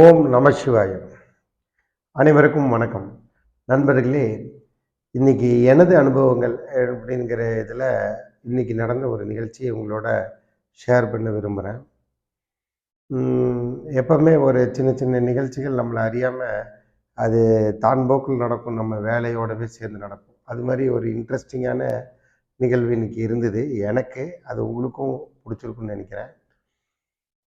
ஓம் நம சிவாயம் அனைவருக்கும் வணக்கம். நண்பர்களே இன்னைக்கு எனது அனுபவங்கள் அப்படிங்கிற இதில் இன்னைக்கு நடந்த ஒரு நிகழ்ச்சியை உங்களோட ஷேர் பண்ண விரும்புகிறேன் எப்பவுமே ஒரு சின்ன சின்ன நிகழ்ச்சிகள் நம்மளை அறியாமல் அது தான் போக்கில் நடக்கும் நம்ம வேலையோடவே சேர்ந்து நடக்கும். அது மாதிரி ஒரு இன்ட்ரெஸ்டிங்கான நிகழ்வு இன்னைக்கு இருந்தது. எனக்கு அது உங்களுக்கும் பிடிச்சிருக்குன்னு நினைக்கிறேன்.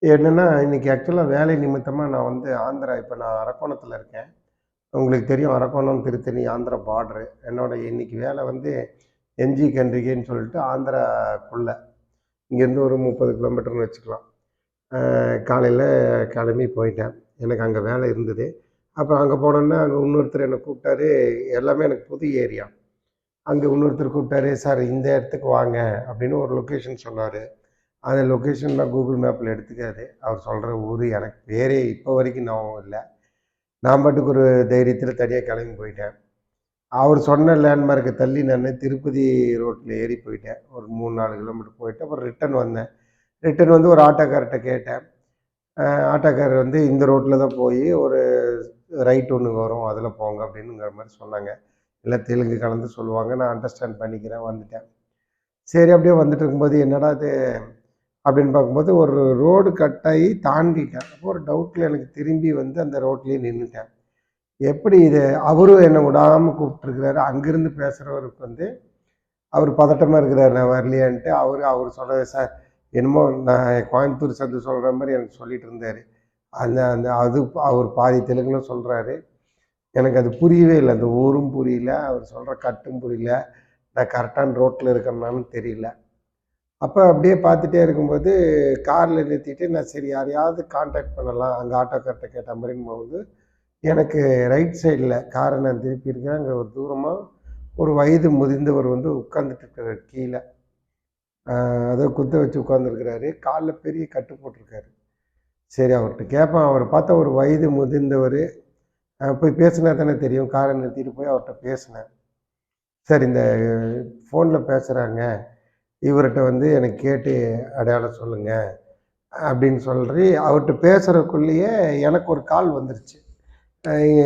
என்னென்னா இன்றைக்கி ஆக்சுவலாக வேலை நிமித்தமாக நான் வந்து ஆந்திரா இப்போ நான் அரக்கோணத்தில் இருக்கேன். உங்களுக்கு தெரியும் அரக்கோணம் திருத்தணி ஆந்திரா பார்ட்ரு என்னோட இன்னைக்கு வேலை வந்து என்ஜி கன்றிகைன்னு சொல்லிட்டு ஆந்திராக்குள்ளே. இங்கேருந்து ஒரு முப்பது கிலோமீட்டர்னு வச்சுக்கலாம். காலையில் கிளம்பி போயிட்டேன். எனக்கு அங்கே வேலை இருந்தது. அப்புறம் அங்கே போனோன்னா அங்கே இன்னொருத்தர் என்னை கூப்பிட்டாரு. எல்லாமே எனக்கு புது ஏரியா. அங்கே இன்னொருத்தர் கூப்பிட்டாரு சார் இந்த இடத்துக்கு வாங்க அப்படின்னு ஒரு லொக்கேஷன் சொன்னார். அந்த லொக்கேஷன்லாம் கூகுள் மேப்பில் எடுத்துக்காது. அவர் சொல்கிற ஊர் எனக்கு பேரே இப்போ வரைக்கும் ஞாபகம் இல்லை. நான் பாட்டுக்கு ஒரு தைரியத்தில் தனியாக கிளம்பி போயிட்டேன். அவர் சொன்ன லேண்ட்மார்க்கை தள்ளி நான் திருப்பதி ரோட்டில் ஏறி போயிட்டேன். ஒரு மூணு நாலு கிலோமீட்டர் போயிட்டு அப்புறம் ரிட்டன் வந்தேன். ரிட்டன் வந்து ஒரு ஆட்டோக்கார்ட்ட கேட்டேன். ஆட்டோக்காரர் வந்து இந்த ரோட்டில் தான் போய் ஒரு ரைட் ஒன்று வரும் அதில் போங்க அப்படின்னுங்கிற மாதிரி சொன்னாங்க. இல்லை தெலுங்கு கலந்து சொல்லுவாங்க. நான் அண்டர்ஸ்டாண்ட் பண்ணிக்கிறேன் வந்துட்டேன். சரி அப்படியே வந்துட்டு இருக்கும்போது என்னடா இது? அப்படின்னு பார்க்கும்போது ஒரு ரோடு கட்டாகி தாண்டிட்டேன். அப்போ ஒரு டவுட்டில் எனக்கு திரும்பி வந்து அந்த ரோட்லேயே நின்றுட்டேன் எப்படி இது? அவரும் என்னை விடாமல் கூப்பிட்டுருக்கிறாரு. அங்கேருந்து பேசுகிறவருக்கு வந்து அவர் பதட்டமாக இருக்கிறார் நான் வரலையான்ட்டு அவர் அவர் சொல்கிற சார் என்னமோ நான் கோயம்புத்தூர் சந்து சொல்கிற மாதிரி எனக்கு சொல்லிட்டு இருந்தார். அந்த அந்த அது அவர் பாதி தெலுங்குல சொல்கிறாரு எனக்கு அது புரியவே இல்லை. அந்த ஊரும் புரியல. அவர் சொல்கிற கட்டும் புரியல. நான் கரெக்டான ரோட்டில் இருக்கிறனாலும் தெரியல. அப்போ அப்படியே பார்த்துட்டே இருக்கும்போது காரில் நிறுத்திட்டு நான் சரி யாரையாவது காண்டாக்ட் பண்ணலாம். அங்கே ஆட்டோக்கார்ட்ட கேட்ட மாதிரின்னு போது எனக்கு ரைட் சைடில் காரை நான் திருப்பியிருக்கேன் அங்கே ஒரு தூரமாக ஒரு வயது முதிர்ந்தவர் வந்து உட்காந்துட்டு இருக்கிறார் கீழே. அதை குத்த வச்சு உட்காந்துருக்கிறாரு காலில் பெரிய கட்டு போட்டிருக்காரு. சரி அவர்கிட்ட கேட்பேன். அவரை பார்த்தா ஒரு வயது முதிர்ந்தவர் போய் பேசினா தானே தெரியும். காரை நிறுத்திட்டு போய் அவர்கிட்ட பேசினேன். சார் இந்த ஃபோனில் பேசுகிறாங்க இவர்கிட்ட வந்து எனக்கு கேட்டு அடையாளம் சொல்லுங்கள் அப்படின்னு சொல்லி அவர்கிட்ட பேசுகிறக்குள்ளேயே எனக்கு ஒரு கால் வந்துருச்சு.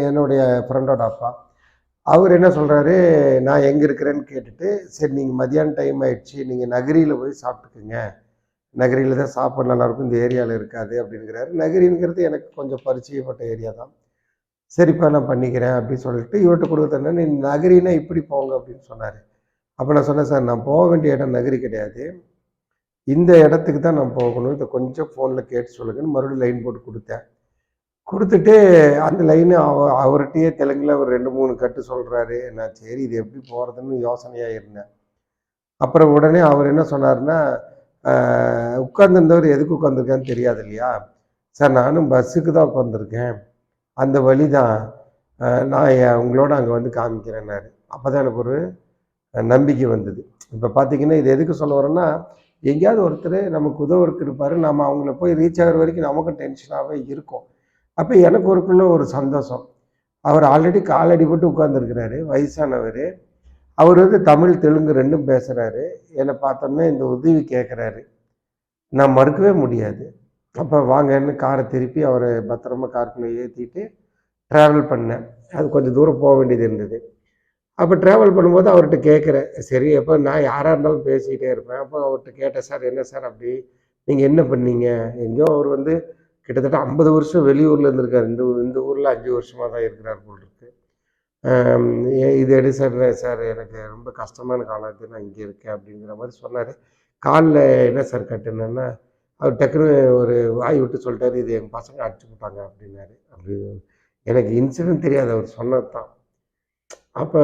என்னுடைய ஃப்ரெண்டோட அப்பா. அவர் என்ன சொல்கிறாரு நான் எங்கே இருக்கிறேன்னு கேட்டுட்டு சரி நீங்கள் மதியானம் டைம் ஆயிடுச்சு நீங்கள் நகரியில் போய் சாப்பிட்டுக்குங்க. நகரியில் தான் சாப்பாடு நல்லாயிருக்கும் இந்த ஏரியாவில் இருக்காது அப்படிங்கிறாரு. நகரிங்கிறது எனக்கு கொஞ்சம் பரிச்சயப்பட்ட ஏரியா தான். சரிப்பா நான் பண்ணிக்கிறேன் அப்படின்னு சொல்லிட்டு இவர்கிட்ட கொடுத்தேன்னா நீ நகரினா இப்படி போங்க அப்படின்னு சொன்னார். அப்போ நான் சொன்னேன் சார் நான் போக வேண்டிய இடம் நகரி கிடையாது. இந்த இடத்துக்கு தான் நான் போகணும். இதை கொஞ்சம் ஃபோனில் கேட்டு சொல்லுங்கன்னு மறுபடியும் லைன் போட்டு கொடுத்தேன். கொடுத்துட்டு அந்த லைனு அவ அவர்கிட்டயே தெலுங்கில் ஒரு ரெண்டு மூணு கட்டு சொல்கிறாரு நான் சரி இது எப்படி போகிறதுன்னு யோசனையாக இருந்தேன். அப்புறம் உடனே அவர் என்ன சொன்னார்னா உட்காந்துருந்தவர் எதுக்கு உட்காந்துருக்கான்னு தெரியாது இல்லையா? சார் நானும் பஸ்ஸுக்கு தான் உட்காந்துருக்கேன் அந்த வழி தான் நான் உங்களோட அங்கே வந்து காமிக்கிறேன்னாரு. அப்போ தான் எனக்கு ஒரு நம்பிக்கை வந்தது. இப்போ பார்த்தீங்கன்னா இது எதுக்கு சொல்ல வரோன்னா எங்கேயாவது ஒருத்தர் நமக்கு உதவுறதுக்கு இருப்பார். நம்ம அவங்கள போய் ரீச் ஆகிற வரைக்கும் நமக்கும் டென்ஷனாகவே இருக்கும். அப்போ எனக்கு ஒருக்குள்ள ஒரு சந்தோஷம். அவர் ஆல்ரெடி கால் அடிபட்டு உட்காந்துருக்கிறாரு வயசானவர். அவர் வந்து தமிழ் தெலுங்கு ரெண்டும் பேசுகிறாரு என்னை பார்த்தோம்னா இந்த உதவி கேட்குறாரு நான் மறுக்கவே முடியாது. அப்போ வாங்கன்னு காரை திருப்பி அவரை பத்திரமா காருக்குள்ளே ஏற்றிட்டு ட்ராவல் பண்ணேன். அது கொஞ்சம் தூரம் போக வேண்டியது இருந்தது. அப்போ ட்ராவல் பண்ணும்போது அவர்கிட்ட கேட்குறேன் சரி அப்போ நான் யாராக இருந்தாலும் பேசிக்கிட்டே இருப்பேன். அப்போ அவர்கிட்ட கேட்டேன் சார் என்ன சார் அப்படி? நீங்கள் என்ன பண்ணீங்க? எங்கேயோ அவர் வந்து கிட்டத்தட்ட ஐம்பது வருஷம் வெளியூரில் இருந்திருக்கார். இந்த இந்த ஊரில் அஞ்சு வருஷமாக தான் இருக்கிறார் போல் இருக்கு. இது எடு சார் சார் எனக்கு ரொம்ப கஷ்டமான காலத்து நான் இங்கே இருக்கேன் அப்படிங்கிற மாதிரி சொன்னார். காலில் என்ன சார் கட்டுனேன்னா அவர் டக்குன்னு ஒரு வாய் விட்டு சொல்லிட்டாரு இது எங்கள் பசங்க அடிச்சு விட்டாங்க அப்படின்னாரு. அப்படி எனக்கு இன்சிடென்ட் தெரியாது அவர் சொன்னது தான் அப்போ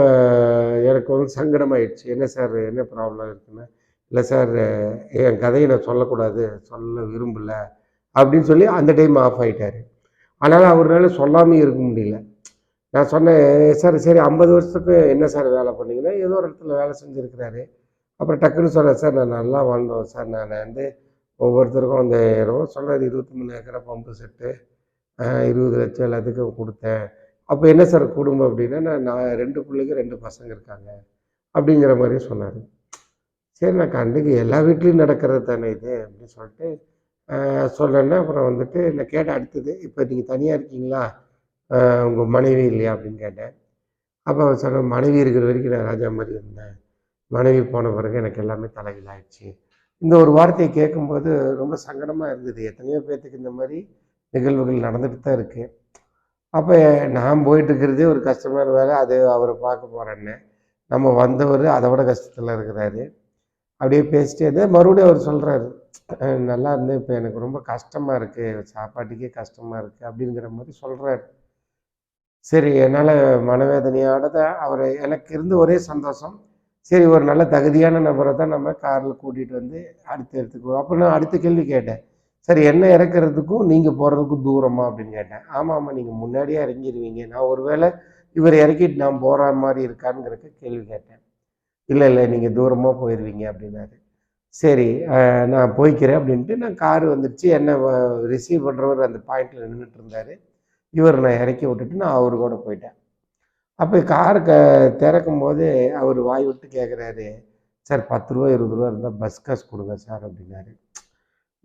எனக்கு வந்து சங்கடமாயிடுச்சு. என்ன சார்? என்ன ப்ராப்ளம் இருக்குன்னு? இல்லை சார் என் கதையை நான் சொல்லக்கூடாது. சொல்ல விரும்பலை. அப்படின்னு சொல்லி அந்த டைம் ஆஃப் ஆகிட்டார் அதனால் அவரால் சொல்லாமல் இருக்க முடியல. நான் சொன்னேன் சார் சரி ஐம்பது வருஷத்துக்கு என்ன சார் வேலை பண்ணிங்கன்னா ஏதோ ஒரு இடத்துல வேலை செஞ்சுருக்கிறாரு. அப்புறம் டக்குன்னு சொன்னேன் சார் நான் நல்லா வாழ்ந்தோம் சார். நான் வந்து ஒவ்வொருத்தருக்கும் அந்த ரூபா சொல்கிறாரு இருபத்தி மூணு ஏக்கரை பம்பு செட்டு இருபது லட்சம் எல்லாத்துக்கும் கொடுத்தேன். அப்போ என்ன சார் குடும்பம் அப்படின்னா நான் நான் ரெண்டு பிள்ளைங்க ரெண்டு பசங்க இருக்காங்க அப்படிங்கிற மாதிரி சொன்னார். சரி நான் கண்டுக்கு எல்லா வீட்லேயும் நடக்கிறது தானே இது அப்படின்னு சொல்லிட்டு சொன்னேன்னா அப்புறம் வந்துட்டு நான் கேட்டேன் அடுத்தது இப்போ நீங்கள் தனியாக இருக்கீங்களா? உங்கள் மனைவி இல்லையா? அப்படின்னு கேட்டேன். அப்போ அவன் சொன்ன மனைவி இருக்கிற வரைக்கும் நான் ராஜா மாதிரி இருந்தேன். மனைவி போன பிறகு எனக்கு எல்லாமே தலைகீழாயிடுச்சு இந்த ஒரு வார்த்தையை கேட்கும்போது ரொம்ப சங்கடமாக இருந்தது. எத்தனையோ பேர்த்துக்கு இந்த மாதிரி நிகழ்வுகள் நடந்துட்டு தான் இருக்குது அப்போ நான் போயிட்டுருக்கிறதே ஒரு கஷ்டமான வேலை அது அவரை பார்க்க போகிறேன்னு நம்ம வந்தவர் அதை விட கஷ்டத்தில் இருக்கிறாரு. அப்படியே பேசிட்டே இருந்தேன். மறுபடியும் அவர் சொல்கிறாரு நல்லா இருந்தேன். இப்போ எனக்கு ரொம்ப கஷ்டமாக இருக்குது சாப்பாட்டுக்கே கஷ்டமாக இருக்குது அப்படிங்கிற மாதிரி சொல்கிறாரு சரி என்னால் மனவேதனையோட தான் அவர் எனக்கு இருந்து ஒரே சந்தோஷம். சரி ஒரு நல்ல தகுதியான நபரை தான் நம்ம காரில் கூட்டிகிட்டு வந்து அடுத்த இடத்துக்கு அப்போ நான் அடுத்த கேள்வி கேட்டேன். சரி என்ன இறக்குறதுக்கும் நீங்கள் போகிறதுக்கும் தூரமா அப்படின்னு கேட்டேன். ஆமாம் ஆமாம் நீங்கள் முன்னாடியே இறங்கிடுவீங்க நான் ஒருவேளை இவர் இறக்கிட்டு நான் போகிற மாதிரி இருக்கானுங்கிறக்கு கேள்வி கேட்டேன். இல்லை இல்லை நீங்கள் தூரமாக போயிடுவீங்க அப்படின்னாரு. சரி நான் போய்க்கிறேன் அப்படின்ட்டு நான் கார் வந்துடுச்சு என்னை ரிசீவ் பண்ணுறவர் அந்த பாயிண்டில் நின்றுட்டு இருந்தார். இவர் நான் இறக்கி விட்டுட்டு நான் அவர் கூட போயிட்டேன். அப்போ கார் க திறக்கும் போது அவர் வாய் விட்டு கேட்குறாரு சார் பத்து ரூபா இருபது ரூபா இருந்தால் பஸ் காசு கொடுங்க சார் அப்படின்னாரு.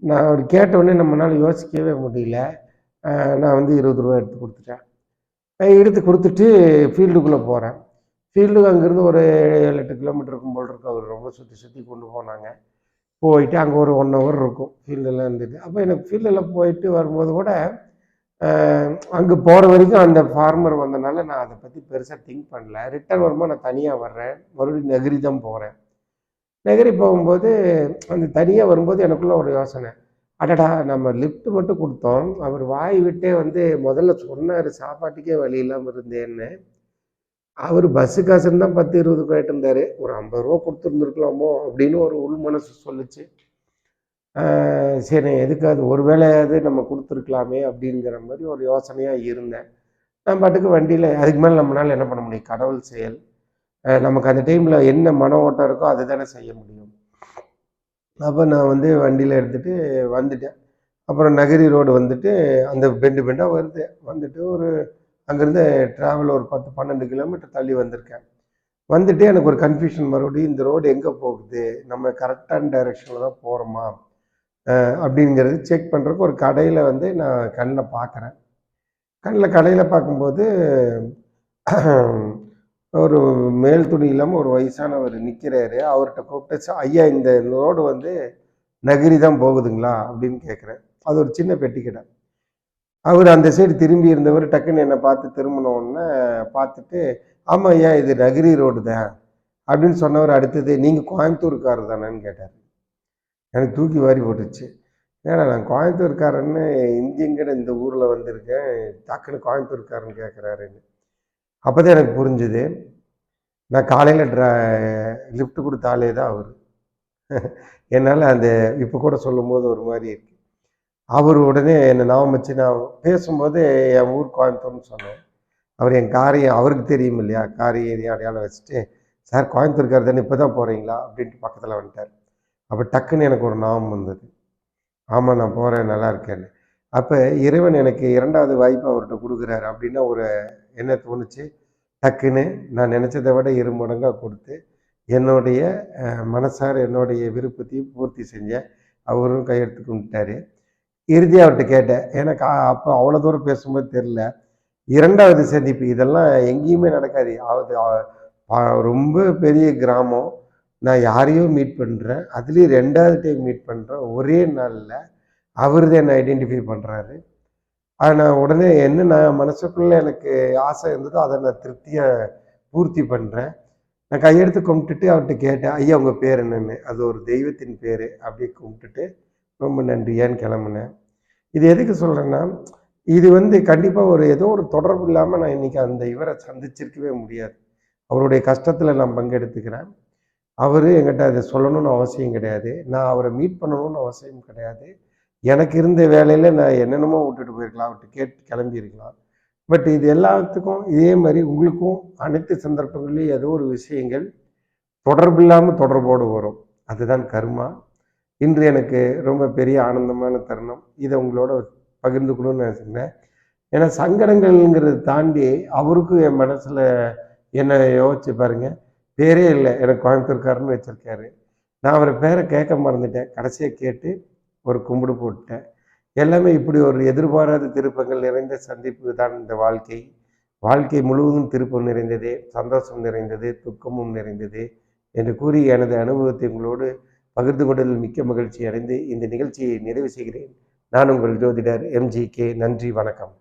நான் அவர் கேட்டவுடனே நம்மளால் யோசிக்கவே முடியல. நான் வந்து இருபது ரூபா எடுத்து கொடுத்துட்டேன். எடுத்து கொடுத்துட்டு ஃபீல்டுக்குள்ளே போகிறேன் ஃபீல்டுக்கு அங்கேருந்து ஒரு ஏழு எட்டு கிலோமீட்டர் இருக்கும் போல் இருக்கும் அவர் ரொம்ப சுற்றி சுற்றி கொண்டு போனாங்க. போயிட்டு அங்கே ஒரு ஒன் ஹவர் இருக்கும் ஃபீல்டில் இருந்துட்டு. அப்போ எனக்கு ஃபீல்டில் போயிட்டு வரும்போது கூட அங்கே போகிற வரைக்கும் அந்த ஃபார்மர் வந்தனால நான் அதை பற்றி பெருசாக திங்க் பண்ணல. ரிட்டர்ன் வரும்போது நான் தனியாக வர்றேன். மறுபடியும் நெகிரி தான் போகிறேன் நகரி போகும்போது அந்த தனியாக வரும்போது எனக்குள்ள ஒரு யோசனை. அடடா நம்ம லிஃப்ட் மட்டும் கொடுத்தோம். அவர் வாய் விட்டே வந்து முதல்ல சொன்னார் சாப்பாட்டுக்கே வழி இல்லாமல் இருந்தேன்னு. அவர் பஸ்ஸு காசுன்னு தான் பத்து இருபது கேட்டு இருந்தார். ஒரு ஐம்பது ரூபா கொடுத்துருந்துருக்கலாமோ அப்படின்னு ஒரு உள் மனசு சொல்லுச்சு. சரி எதுக்காது ஒரு வேலையாவது நம்ம கொடுத்துருக்கலாமே அப்படிங்கிற மாதிரி ஒரு யோசனையாக இருந்தேன். நான் பாட்டுக்கு வண்டியில் அதுக்கு மேலே நம்மளால் என்ன பண்ண முடியும்? கடவுள் செயல். நமக்கு அந்த டைமில் என்ன மன ஓட்டம் இருக்கோ அதை தானே செய்ய முடியும். அப்போ நான் வந்து வண்டியில் எடுத்துகிட்டு வந்துட்டேன். அப்புறம் நகரி ரோடு வந்துட்டு அந்த பெண்டு பெண்டாக வருது. வந்துட்டு ஒரு அங்கேருந்து ட்ராவல் ஒரு பத்து பன்னெண்டு கிலோமீட்டர் தள்ளி வந்திருக்கேன். வந்துட்டு எனக்கு ஒரு கன்ஃபியூஷன் மறுபடியும் இந்த ரோடு எங்கே போகுது? நம்ம கரெக்டான டைரெக்ஷனில் தான் போகிறோமா அப்படிங்கிறது செக் பண்ணுறதுக்கு ஒரு கடையில் வந்து நான் கண்ணில் பார்க்குறேன். கண்ணில் கடையில் பார்க்கும்போது ஒரு மேல் துணி இல்லாமல் ஒரு வயசானவர் நிற்கிறாரு அவர்கிட்ட கூப்பிட்டு ஐயா இந்த ரோடு வந்து நகரி தான் போகுதுங்களா? அப்படின்னு கேட்குறேன் அது ஒரு சின்ன பெட்டி கடை. அவர் அந்த சைடு திரும்பி இருந்தவர் டக்குன்னு என்னை பார்த்து திரும்பின உடனே பார்த்துட்டு ஆமாம் ஐயா இது நகரி ரோடு தான். அப்படின்னு சொன்னவர் அடுத்தது நீங்கள் கோயம்புத்தூர்காரர் தானேன்னு கேட்டார். எனக்கு தூக்கி வாரி போட்டுச்சு ஏன்னா நான் கோயம்புத்தூர்காரன்னு இங்கெங்கட இந்த ஊரில் வந்திருக்கேன். டக்குன்னு கோயம்புத்தூர்காரன்னு கேட்குறாருன்னு அப்போ தான் எனக்கு புரிஞ்சுது. நான் காலையில் ட்ரா லிஃப்ட் கொடுத்த ஆளே தான் அவர். என்னால் அந்த இப்போ கூட சொல்லும்போது ஒரு மாதிரி இருக்கு. அவர் உடனே என்னை ஞாபகம் வச்சு நான் பேசும்போது என் ஊர் கோயம்புத்தூர்னு சொன்னேன். அவர் என் காரையும் அவருக்கு தெரியும் இல்லையா? காரை ஏரியா அடையாளம் வச்சுட்டு சார் கோயம்புத்தூர் தானே இப்போ தான் போகிறீங்களா அப்படின்ட்டு பக்கத்தில் வந்துட்டார். அப்போ டக்குன்னு எனக்கு ஒரு ஞாபகம் வந்தது. ஆமாம் நான் போகிறேன் நல்லா இருக்கேன்னு. அப்போ இறைவன் எனக்கு இரண்டாவது வாய்ப்பு அவர்கிட்ட கொடுக்குறாரு அப்படின்னா ஒரு என்ன தோணுச்சு? டக்குன்னு நான் நினச்சதை விட இரு மடங்காக கொடுத்து என்னுடைய மனசார் மனசார என்னுடைய விருப்பத்தையும் பூர்த்தி செஞ்சேன் அவரும் கையெடுத்து கும்பிட்டாரு. இறுதியாக அவர்கிட்ட கேட்டேன். எனக்கு அப்போ அவ்வளோ தூரம் பேசும்போது தெரில இரண்டாவது சந்திப்பு இதெல்லாம் எங்கேயுமே நடக்காது. அது ரொம்ப பெரிய கிராமம். நான் யாரையும் மீட் பண்ணுறேன் அதுலேயும் ரெண்டாவது டைம் மீட் பண்ணுறேன் ஒரே நாளில் அவர் தான் என்னை ஐடென்டிஃபை பண்ணுறாரு நான் உடனே என்ன நான் மனசுக்குள்ளே எனக்கு ஆசை இருந்ததோ அதை நான் திருப்தியாக பூர்த்தி பண்ணுறேன் நான் கையெடுத்து கும்பிட்டுட்டு அவர்கிட்ட கேட்டேன் ஐயா உங்கள் பேர் என்னென்னு? அது ஒரு தெய்வத்தின் பேர். அப்படியே கும்பிட்டுட்டு ரொம்ப நன்றியான்னு கிளம்புனேன் இது எதுக்கு சொல்கிறேன்னா இது வந்து கண்டிப்பாக ஒரு ஏதோ ஒரு தொடர்பு இல்லாமல் நான் இன்றைக்கி அந்த இவரை சந்திச்சிருக்கவே முடியாது. அவருடைய கஷ்டத்தில் நான் பங்கெடுத்துக்கிறேன். அவர் என்கிட்ட அதை சொல்லணும்னு அவசியம் கிடையாது. நான் அவரை மீட் பண்ணணும்னு அவசியம் கிடையாது. எனக்கு இருந்த வேலையில் நான் என்னென்னமோ விட்டுட்டு போயிருக்கலாம் அவர்கிட்ட கேட்டு கிளம்பியிருக்கலாம். பட் இது எல்லாத்துக்கும் இதே மாதிரி உங்களுக்கும் அனைத்து சந்தர்ப்பங்களையும் ஏதோ ஒரு விஷயங்கள் தொடர்பு இல்லாமல் தொடர்போடு வரும். அதுதான் கர்மா. இன்று எனக்கு ரொம்ப பெரிய ஆனந்தமான தருணம். இதை உங்களோட பகிர்ந்துக்கணும்னு நினச்சிருந்தேன் ஏன்னா சங்கடங்கள்ங்கிறத தாண்டி அவருக்கும் என் மனசில் என்ன யோசிச்சு பாருங்க. பேரே இல்லை. எனக்கு கோயம்புத்தூர்காரன்னு வச்சுருக்காரு. நான் அவர் பேரை கேட்க மறந்துட்டேன். கடைசியாக கேட்டு ஒரு கும்பிடு போட்டேன் எல்லாமே இப்படி ஒரு எதிர்பாராத திருப்பங்கள் நிறைந்த சந்திப்பு தான் இந்த வாழ்க்கை. வாழ்க்கை முழுவதும் திருப்பம் நிறைந்தது சந்தோஷம் நிறைந்தது துக்கமும் நிறைந்தது என்று கூறி எனது அனுபவத்தை உங்களோடு பகிர்ந்து கொண்டதில் மிக்க மகிழ்ச்சி அடைந்து இந்த நிகழ்ச்சியை நிறைவு செய்கிறேன். நான் உங்கள் ஜோதிடர் எம்ஜி கே. நன்றி வணக்கம்.